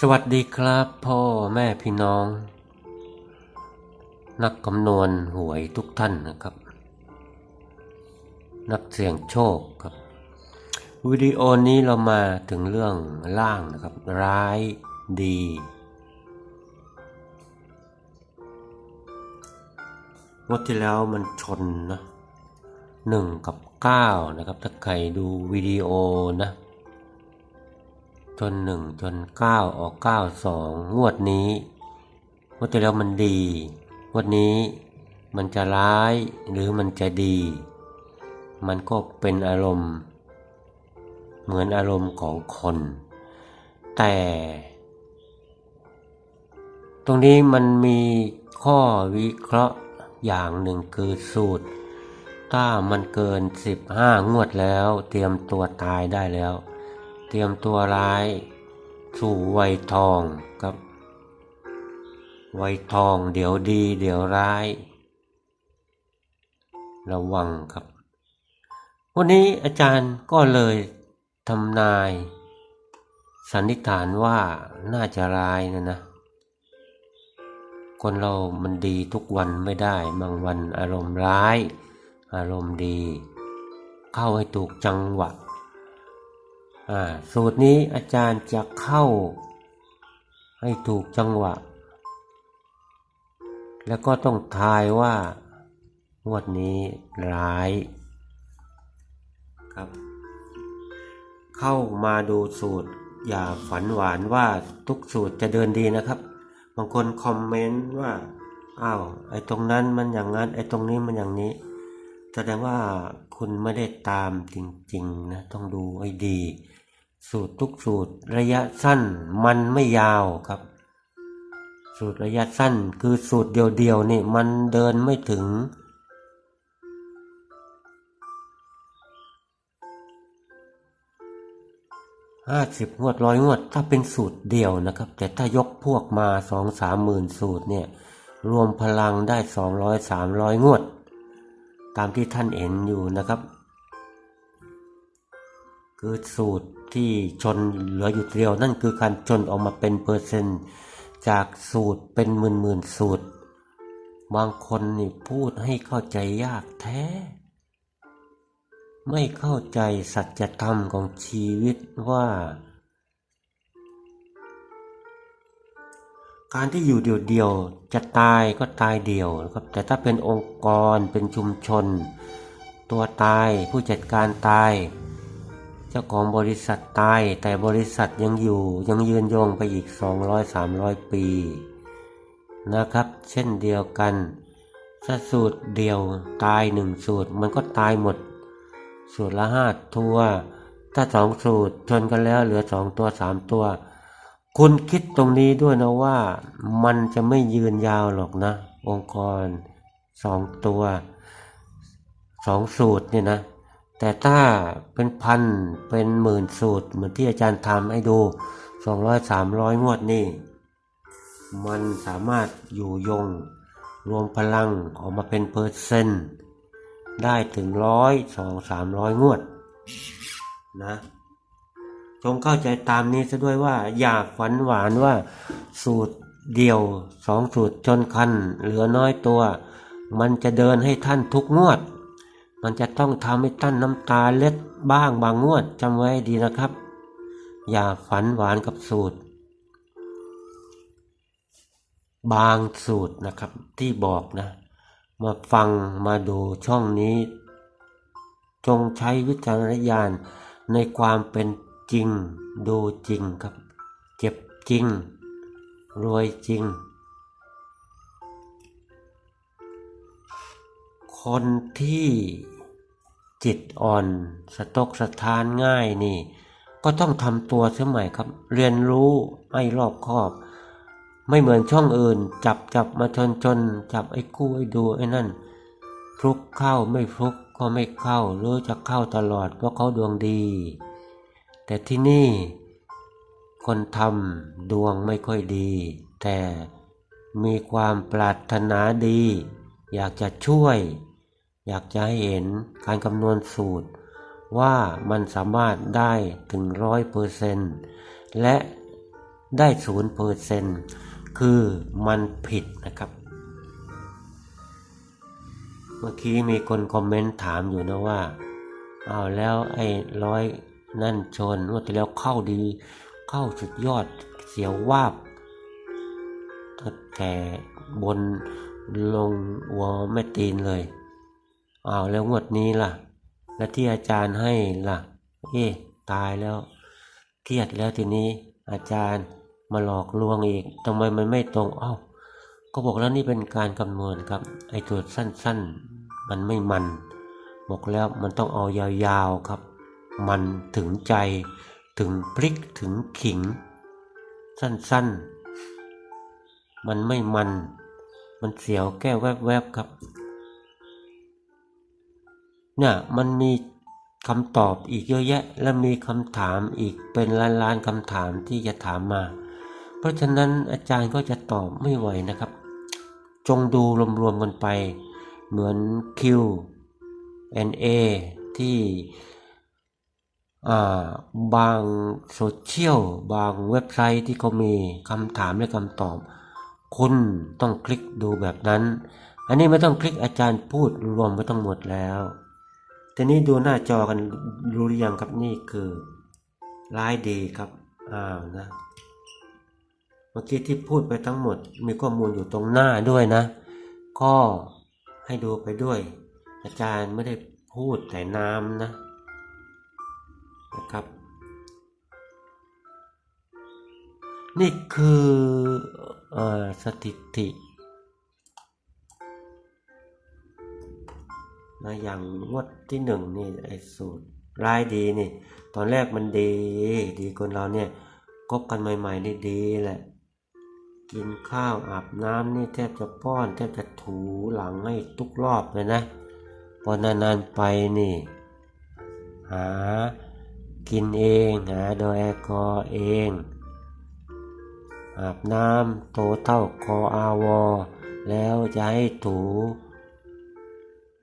สวัสดีครับพ่อแม่พี่น้อง นักคำนวณหวยทุกท่านนะครับ นักเสี่ยงโชคครับวิดีโอนี้เรามาถึงเรื่องล่างนะครับ ร้ายดี งวดที่แล้วมันชนนะหนึ่งกับเก้านะครับ ถ้าใครดูวิดีโอนะ จนหนึ่งจนเก้าออกเก้าสองงวดนี้งวดที่แล้วมันดีงวดนี้มันจะร้ายหรือมันจะดี มันก็เป็นอารมณ์ เหมือนอารมณ์ของคน แต่ ตรงนี้มันมีข้อวิเคราะห์อย่างหนึ่งคือสูตร ถ้ามันเกิน 15 งวดแล้ว เตรียมตัวตายได้แล้ว ตรียมตัวร้าย สู่วัยทองครับวัยทองเดี๋ยวดีเดี๋ยวร้าย ระวังครับ วันนี้อาจารย์ก็เลยทำนาย สันนิษฐานว่าน่าจะร้ายนะนะ คนเรามันดีทุกวันไม่ได้ บางวันอารมณ์ร้าย อารมณ์ดี เข้าให้ถูกจังหวะ สูตรนี้อาจารย์จะเข้าให้ถูกจังหวะ แล้วก็ต้องทายว่างวดนี้ร้ายครับ เข้ามาดูสูตร อย่าฝันหวานว่าทุกสูตรจะเดินดีนะครับ บางคนคอมเมนต์ว่าอ้าวไอ้ตรงนั้นมันอย่างนั้น ไอ้ตรงนี้มันอย่างนี้ แสดงว่าคุณไม่ได้ตามจริง ๆ นะ ต้องดูให้ดี สูตรทุกสูตรระยะสั้นมันไม่ยาวครับ สูตรระยะสั้นคือสูตรเดียวๆนี่มันเดินไม่ถึง ห้าสิบงวดร้อยงวด ถ้าเป็นสูตรเดียวนะครับ แต่ถ้ายกพวกมาสองสามหมื่นสูตรเนี่ยรวมพลังได้สองร้อยสามร้อยงวด ตามที่ท่านเห็นอยู่นะครับ คือสูตร ที่ชนเหลืออยู่เดียว นั่นคือการชนออกมาเป็นเปอร์เซ็นต์จากสูตรเป็นหมื่นหมื่นสูตร บางคนนี่พูดให้เข้าใจยากแท้ ไม่เข้าใจสัจธรรมของชีวิตว่า การที่อยู่เดียวๆจะตายก็ตายเดียวนะครับ แต่ถ้าเป็นองค์กรเป็นชุมชน ตัวตายผู้จัดการตาย จ้าของบริษัทตายแต่บริษัทยังอยู่ยังยืนยงไปอีก 200-300 ปี นะครับ เช่นเดียวกันถ้าสูตรเดียวตายหนึ่งสูตรมันก็ตายหมด สูตรละห้าตัว ถ้าสองสูตรชนกันแล้วเหลือสองตัวสามตัว คุณคิดตรงนี้ด้วยนะว่า มันจะไม่ยืนยาวหรอกนะ องค์กรสองตัวสองสูตรเนี่ยนะ แต่ถ้าเป็นพันเป็นหมื่นสูตร เหมือนที่อาจารย์ทำให้ดูสองร้อยสามร้อยงวดนี่ มันสามารถอยู่ยง รวมพลังออกมาเป็นเปอร์เซ็นต์ได้ถึงร้อยสองสามร้อยงวดนะจงเข้าใจตามนี้ซะด้วยว่า อย่าฝันหวานว่าสูตรเดียวสองสูตรจนคัน เหลือน้อยตัว มันจะเดินให้ท่านทุกงวด มันจะต้องทำให้ท่านน้ำตาเล็ดบ้างบางงวดจำไว้ดีนะครับ อย่าฝันหวานกับสูตร บางสูตรนะครับที่บอกนะ มาฟังมาดูช่องนี้ จงใช้วิจารณญาณในความเป็นจริงดูจริงครับ เจ็บจริง รวยจริง คนที่ จิตอ่อน สะตกสะทานง่ายนี่ ก็ต้องทำตัวเสียใหม่ครับ เรียนรู้ให้รอบคอบ ไม่เหมือนช่องอื่น จับจับมาชนชนจับไอ้กู้ไอ้ดูไอ้นั่นฟลุกเข้าไม่ฟลุกก็ไม่เข้าหรือจะเข้าตลอดเพราะเขาดวงดี แต่ที่นี่ คนทำดวงไม่ค่อยดี แต่มีความปรารถนาดี อยากจะช่วย อยากจะให้เห็นการคำนวณสูตร ว่ามันสามารถได้ถึงร้อยเปอร์เซนต์และได้ศูนย์เปอร์เซนคือมันผิดนะครับ เมื่อกี้มีคนคอมเมนต์ถามอยู่นะว่าเอาวแล้วไอ้ร้อยนั่นชนว่าแต่แล้วเข้าดี เข้าสุดยอดเสียววาบแต่บนลงหัวแม่ตีนเลย อ้าวแล้วงวดนี้ล่ะ แล้วที่อาจารย์ให้ล่ะ เอ๊ะตายแล้ว เครียดแล้วทีนี้ อาจารย์มาหลอกลวงอีกทำไมมันไม่ตรงอ้าก็บอกแล้วนี่เป็นการคำนวณครับ ไอ้ตัวสั้นๆ มันไม่มัน บอกแล้วมันต้องเอายาวๆครับ มันถึงใจ ถึงพริกถึงขิง สั้นๆ มันไม่มัน มันเสียวแก้วแวบๆครับ เนี่ยมันมีคำตอบอีกเยอะแยะ และมีคำถามอีกเป็นล้านๆคำถามที่จะถามมา เพราะฉะนั้นอาจารย์ก็จะตอบไม่ไหวนะครับ จงดูรวมๆกันไป เหมือน Q NA ที่บางโซเชียลบางเว็บไซต์ที่เขามีคำถามและคำตอบ คุณต้องคลิกดูแบบนั้น อันนี้ไม่ต้องคลิกอาจารย์พูดรวมไปทั้งหมดแล้ว ทีนี้ดูหน้าจอกันรู้หรือยังครับนี่คือไลน์ดีครับอ้าวนะเมื่อกี้ที่พูดไปทั้งหมดมีข้อมูลอยู่ตรงหน้าด้วยนะ ก็ให้ดูไปด้วย อาจารย์ไม่ได้พูดแต่น้ำนะนะครับ นี่คืออสถิติ นะอย่างงวดที่หนึ่งนี่ไอ้สูตรรายดีนี่ ตอนแรกมันดี ดีคนเราเนี่ยคบกันใหม่ๆนี่ดีแหละ กินข้าวอาบน้ำนี่แทบจะป้อนแทบจะถูหลังให้ทุกรอบเลยนะ พอนานๆไปนี่ หากินเองหาโดยแอลกอฮอเอง อาบน้ำโตเท่าคออาวอแล้วจะให้ถู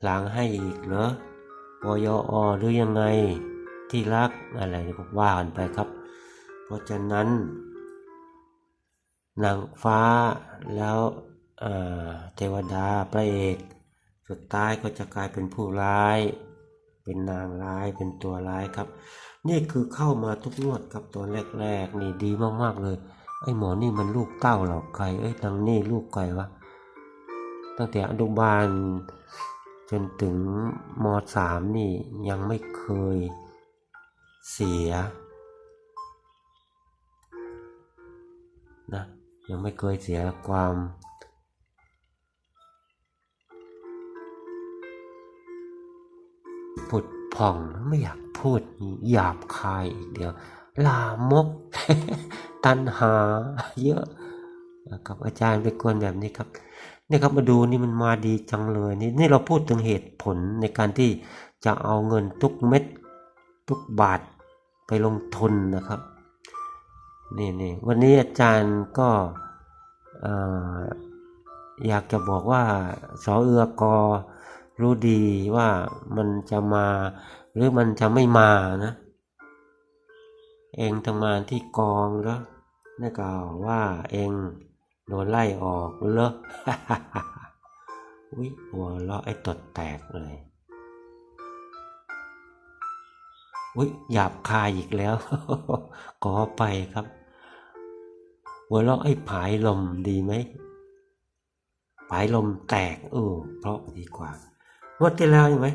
หลังให้อีกเหรอปยอหรือยังไงที่รักอะไรก็ว่ากันไปครับ เพราะฉะนั้นนางฟ้าแล้วเอ่อเทวดาพระเอกสุดท้ายก็จะกลายเป็นผู้ร้าย เป็นนางร้ายเป็นตัวร้ายครับ นี่คือเข้ามาทุกงวดครับตอนแรกๆนี่ดีมากๆเลยไอ้หมอนี่มันลูกเต้าหรอกใครเอ้ยทางนี่ลูกใครวะตั้งแต่อนุบาล จนถึงมสามนี่ยังไม่เคยเสียนะยังไม่เคยเสียความผุดผ่องไม่อยากพูดหยาบคายอีกเดียว ลามก ตันหาเยอะ กับอาจารย์เป็นคนแบบนี้ครับนี่ครับมาดูนี่มันมาดีจังเลยนี่นี่เราพูดถึงเหตุผลในการที่จะเอาเงินทุกเม็ดทุกบาทไปลงทุนนะครับนี่นี่วันนี้อาจารย์ก็เอ่อยากจะบอกว่าสอเอือกอรู้ดีว่ามันจะมาหรือมันจะไม่มานะ เองทำงานที่กองแล้วได้กล่าวว่าเอง โดนไล่ออกเหรออุ้ยหัวเราะไอ้ตดแตกเลยอุ้ยหยาบคายอีกแล้ว ขอไปครับ หัวเราะไอ้ผายลมดีไหมผายลมแตกเออเพราะดีกว่างวดที่แล้วใช่ไหม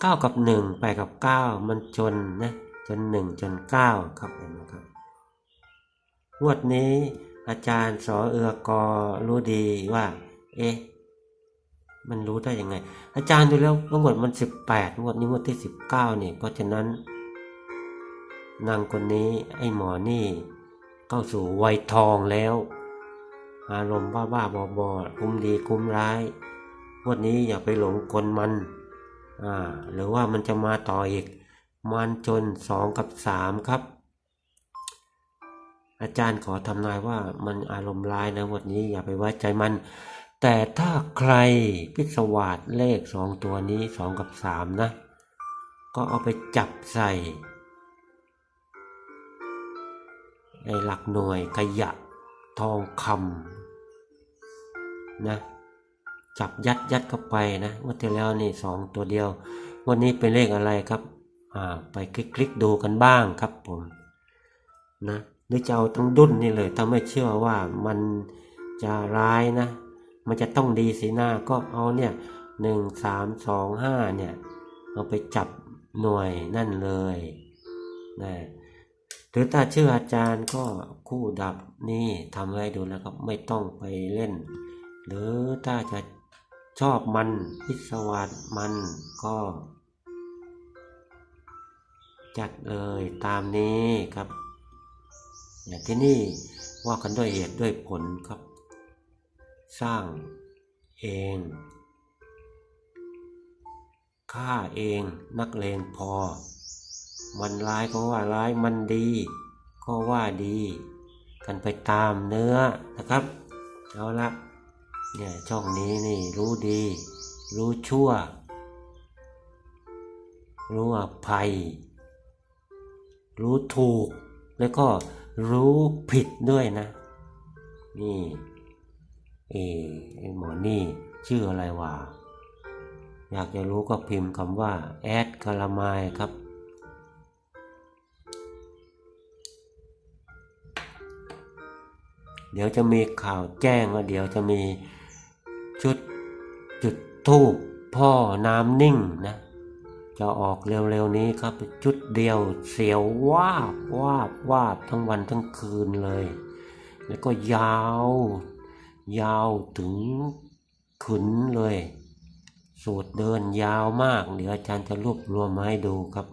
เก้ากับหนึ่งแปกับเก้ามันจนนะจนหนึ่งจนเก้าครับเห็นไหมครับงวดนี้ อาจารย์สอเอือกอรู้ดีว่า เอ๊ะมันรู้ได้ยังไง อาจารย์ดูแล้วว่างวดมันสิบแปดงวดนี้งวดที่สิบเก้าเนี่ยเพราะฉะนั้น นางคนนี้ไอ้หมอนี่ เข้าสู่วัยทองแล้ว อารมณ์บ้าบ้าบอบอคุ้มดีคุ้มร้ายงวดนี้อย่าไปหลงกลมัน อ่า หรือว่ามันจะมาต่ออีก มันจนสองกับสามครับ อาจารย์ขอทำนายว่ามันอารมณ์ร้ายนะวันนี้อย่าไปไว้ใจมัน แต่ถ้าใครพิศวาสเลขสองตัวนี้สองกับสามนะ ก็เอาไปจับใส่ไอ้หลักหน่วยขยะทองคำนะจับยัดยัดเข้าไปนะวันที่แล้วนี่สองตัวเดียว วันนี้เป็นเลขอะไรครับ อ่า ไปคลิกๆดูกันบ้างครับผม นะ หรือจะเอาทั้งดุ้นนี่เลย ถ้าไม่เชื่อว่ามันจะร้ายนะ มันจะต้องดีสีหน้าก็เอาเนี่ยหนึ่งสามสองห้าเนี่ย เอาไปจับหน่วยนั่นเลยนะหรือถ้าเชื่ออาจารย์ก็คู่ดับนี่ทำให้ดูแล้วครับไม่ต้องไปเล่น หรือถ้าจะชอบมันพิศวาสมันก็ จัดเลยตามนี้ครับ อย่างที่นี่ว่ากันด้วยเหตุด้วยผลครับ สร้างเองฆ่าเองนักเลงพอ มันร้ายก็ว่าร้ายมันดี ก็ว่าดี กันไปตามเนื้อนะครับ เอาละเนี่ยช่องนี้นี่รู้ดี รู้ชั่ว รู้อภัย รู้ถูกแล้วก็ รู้ผิดด้วยนะ นี่เอไอหมอนี่ชื่ออะไรวะอยากจะรู้ก็พิมพ์คำว่าแอดกาลามายครับ เดี๋ยวจะมีข่าวแจ้งว่าเดี๋ยวจะมีชุดจุดทูบพ่อน้ำนิ่งนะ จะออกเร็วๆนี้ครับ ชุดเดียวเสียววาบวาบวาบทั้งวันทั้งคืนเลย แล้วก็ยาว ยาวถึงขึ้นเลย สูตรเดินยาวมาก เดี๋ยวอาจารย์จะรวบรวมมาให้ดูครับ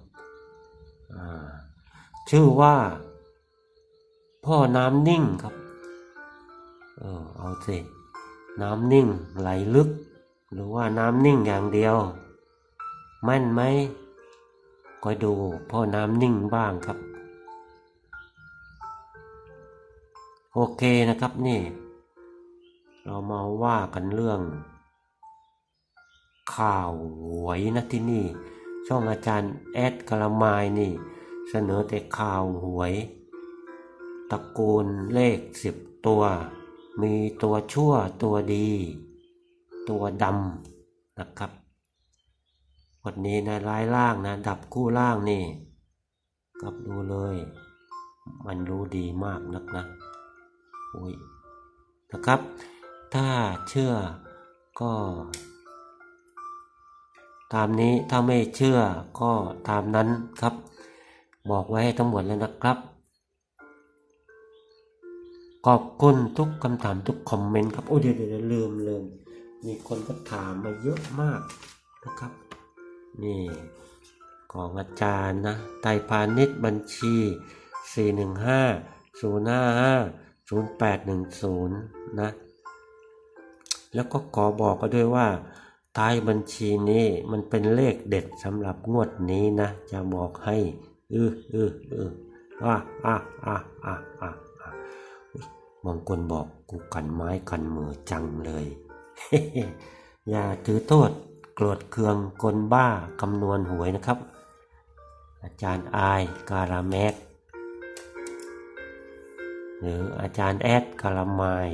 ชื่อว่า พ่อน้ำนิ่งครับ เออเอาสิ น้ำนิ่งไหลลึก หรือว่าน้ำนิ่งอย่างเดียว แม่นไหมคอยดูพ่อน้ำนิ่งบ้างครับ โอเคนะครับนี่ เรามาว่ากันเรื่อง ข่าวหวยนะที่นี่ ช่องอาจารย์แอดกระมายนี่ เสนอแต่ข่าวหวยตระกูลเลขสิบตัว มีตัวชั่วตัวดี ตัวดำนะครับ วันนี้นะร้ายล่างนะ ดับคู่ล่างนี่กับดูเลย มันรู้ดีมากนักนะโอ้ยนะครับ ถ้าเชื่อก็ ตามนี้ถ้าไม่เชื่อก็ตามนั้นครับ บอกไว้ให้ทั้งหมดแล้วนะครับ ขอบคุณทุกคำถามทุกคอมเมนต์ครับ โอ้เดี๋ยวเดี๋ยวลืมลืมมีคนก็ถามมาเยอะมากนะครับ นี่ของอาจารย์นะไตพาณิชย์บัญชี 415 055 0810 นะ แล้วก็ขอบอกก็ด้วยว่าท้ายบัญชีนี้มันเป็นเลขเด็ดสำหรับงวดนี้นะ จะบอกให้เออเออเอออะอะอะอะอะอะบางคนบอกกูกันไม้กันมือจังเลย อย่าถือโทษ รธเคืองกลบ้าคำนวณหวยนะครับ อาจารย์อายการาแมกหรืออาจารย์แอดการามาย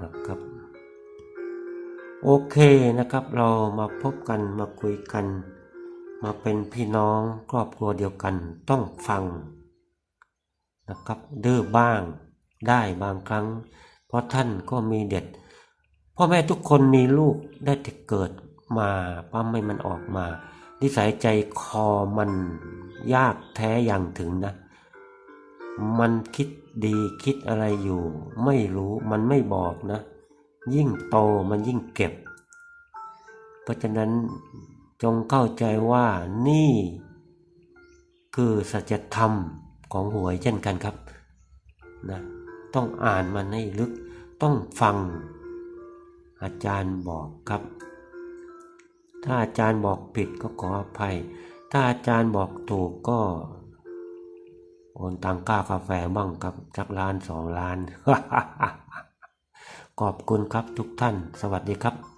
นะครับ โอเคนะครับเรามาพบกันมาคุยกัน มาเป็นพี่น้องครอบครัวเดียวกันต้องฟังนะครับดื้อบ้างได้บางครั้ง เพราะท่านก็มีเด็ด พ่อแม่ทุกคนมีลูกได้แต่เกิดมาปั๊มให้มันออกมา นิสัยใจคอมันยากแท้อย่างถึงนะ มันคิดดีคิดอะไรอยู่ ไม่รู้มันไม่บอกนะ ยิ่งโตมันยิ่งเก็บ เพราะฉะนั้นจงเข้าใจว่านี่ คือสัจธรรมของหวยเช่นกันครับนะต้องอ่านมันให้ลึกต้องฟัง อาจารย์บอกครับ ถ้าอาจารย์บอกผิดก็ขออภัย ถ้าอาจารย์บอกถูกก็ โอนตังค่ากาแฟบ้างครับจักล้านสองล้าน ขอบคุณครับทุกท่าน สวัสดีครับ